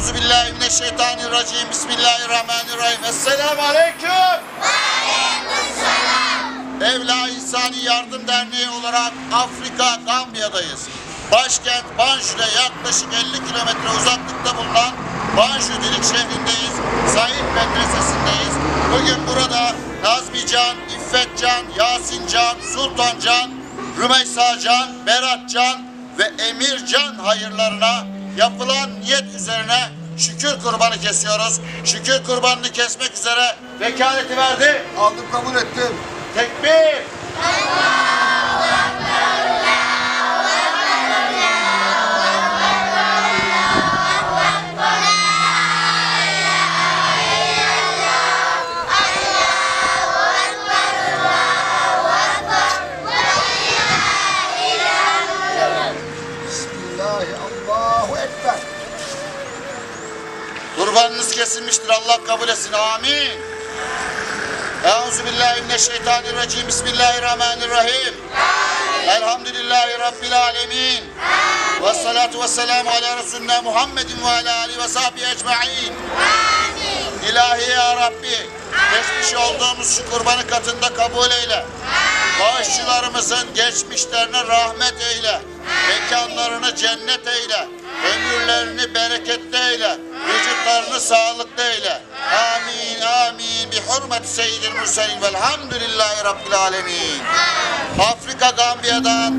Euzu billahi mineşşeytanirracim. Bismillahirrahmanirrahim. Esselamu aleyküm. Evla İnsani Yardım Derneği olarak Afrika Gambiya'dayız. Başkent Banjul'e yaklaşık 50 kilometre uzaklıkta bulunan Banjul Dilik şehrindeyiz. Said Medresesi'ndeyiz. Bugün burada Nazmican, İffetcan, Yasincan, Sultancan, Rümeysacan, Beratcan ve Emircan hayırlarına yapılan niyet üzerine şükür kurbanı kesiyoruz. Şükür kurbanını kesmek üzere vekaleti verdi. Aldım kabul ettim. Tekbir. Bismillahi Kurbanınız kesilmiştir. Allah kabul etsin. Amin. Euzu billahi mineşşeytanirracim. Bismillahirrahmanirrahim. Elhamdülillahi Rabbil alemin. Ve salatu ve selamu ala Resulüne Muhammedin ve ala alihi ve sahbihi ecma'in. İlahi ya Rabbi, geçmiş olduğumuz şu kurbanı katında kabul eyle. Bağışçılarımızın geçmişlerine rahmet eyle. Mekanlarını cennet eyle. Ömürlerini bereketli eyle. Vücutlarını sağlıklı eyle. Amin, amin. Bi hurmeti seyyidil murselin velhamdülillahi rabbil alemin. Afrika Gambiya'dan